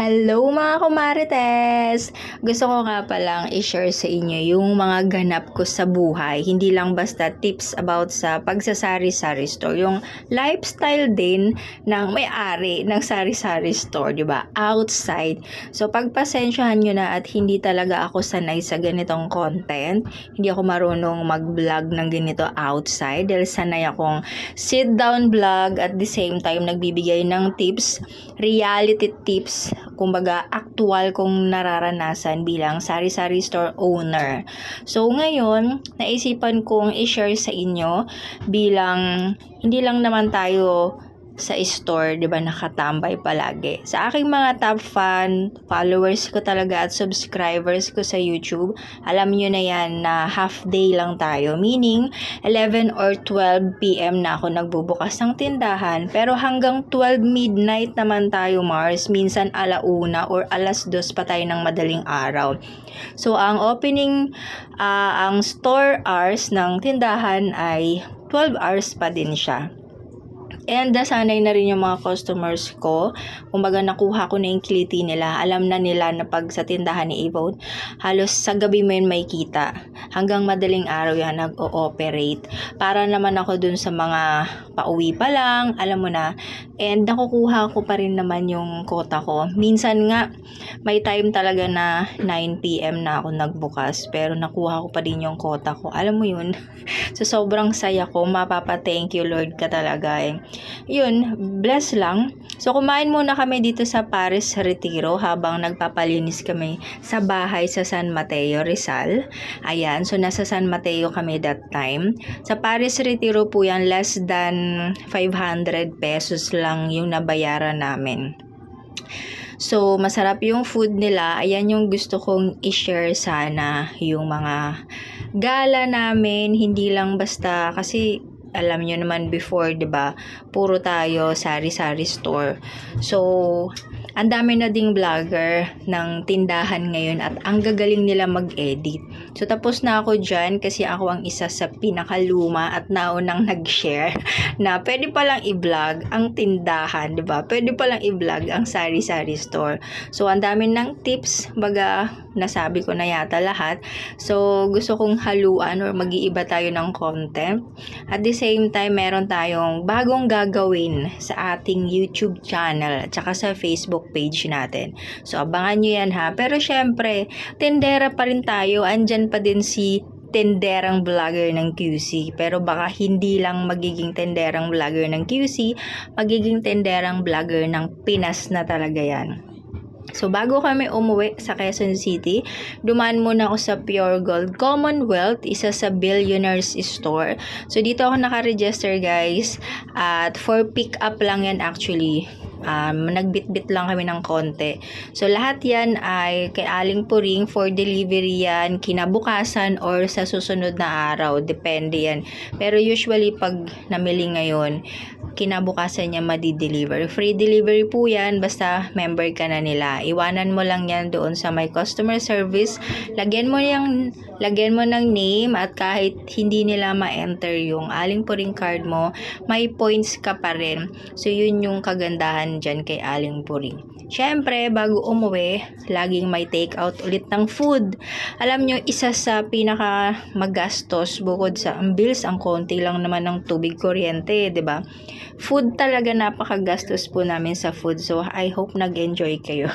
Hello mga kumarites! Gusto ko nga palang i-share sa inyo yung mga ganap ko sa buhay. Hindi lang basta tips about sa pagsasari-sari store. Yung lifestyle din ng may-ari ng sari-sari store, di ba? Outside. So pagpasensyahan nyo na at hindi talaga ako sanay sa ganitong content. Hindi ako marunong mag-vlog ng ganito outside dahil sanay akong sit-down vlog at the same time nagbibigay ng tips, reality tips kumbaga actual kong nararanasan bilang sari-sari store owner. So ngayon, naisipan kong i-share sa inyo bilang hindi lang naman tayo sa store, 'di ba, nakatambay palagi. Sa aking mga top fan, followers ko talaga at subscribers ko sa YouTube, alam niyo na 'yan na half day lang tayo, meaning 11 or 12 PM na ako nagbubukas ng tindahan, pero hanggang 12 midnight naman tayo Mars, minsan alauna or alas 2 pa tayo ng madaling araw. So ang opening ah, ang store hours ng tindahan ay 12 hours pa din siya. And nasanay na rin yung mga customers ko. Kumbaga nakuha ko na yung kiliti nila. Alam na nila na pag sa tindahan ni Avon, halos sa gabi mo yun may kita. Hanggang madaling araw yan nag-ooperate. Para naman ako dun sa mga pauwi pa lang, alam mo na. And nakukuha ko pa rin naman yung kota ko. Minsan nga, may time talaga na 9pm na ako nagbukas. Pero nakuha ko pa din yung kota ko. Alam mo yun? so sobrang saya ko. Mapapa thank you Lord ka talaga eh yun, bless lang. So, kumain muna kami dito sa Paris Retiro habang nagpapalinis kami sa bahay sa San Mateo, Rizal. Ayan, so nasa San Mateo kami that time. Sa Paris Retiro po yan, less than 500 pesos lang yung nabayaran namin. So, masarap yung food nila. Ayan yung gusto kong i-share sana yung mga gala namin. Hindi lang basta kasi alam nyo naman before, 'di ba? Puro tayo sari-sari store. So, ang dami na ding vlogger ng tindahan ngayon at ang gagaling nila mag-edit. So, tapos na ako dyan kasi ako ang isa sa pinakaluma at naunang nag-share na pwede palang i-vlog ang tindahan, di ba? Pwede palang i-vlog ang sari-sari store. So, ang dami ng tips, baga nasabi ko na yata lahat. So, gusto kong haluan or mag-iiba tayo ng content. At the same time, meron tayong bagong gagawin sa ating YouTube channel at saka sa Facebook page natin. So, abangan nyo yan ha. Pero syempre, tendera pa rin tayo. Andyan pa din si tenderang vlogger ng QC. Pero baka hindi lang magiging tenderang vlogger ng QC, magiging tenderang vlogger ng Pinas na talaga yan. So, bago kami umuwi sa Quezon City, dumaan muna ako sa Pure Gold Commonwealth, isa sa Billionaires Store. So, dito ako nakaregister guys. At for pick up lang yan actually um, nagbitbit lang kami ng konti. So, lahat yan ay kay Aling Puring for delivery yan, kinabukasan or sa susunod na araw. Depende yan. Pero usually, pag namili ngayon, kinabukasan niya madi-deliver. Free delivery po yan, basta member ka na nila. Iwanan mo lang yan doon sa my customer service. Lagyan mo yung, lagyan mo ng name at kahit hindi nila ma-enter yung aling puring card mo, may points ka pa rin. So, yun yung kagandahan dyan kay aling puring. Siyempre, bago umuwi, laging may take out ulit ng food. Alam nyo, isa sa pinaka magastos bukod sa ang bills, ang konti lang naman ng tubig kuryente, ba? Food talaga napakagastos po namin sa food. So, I hope nag-enjoy kayo.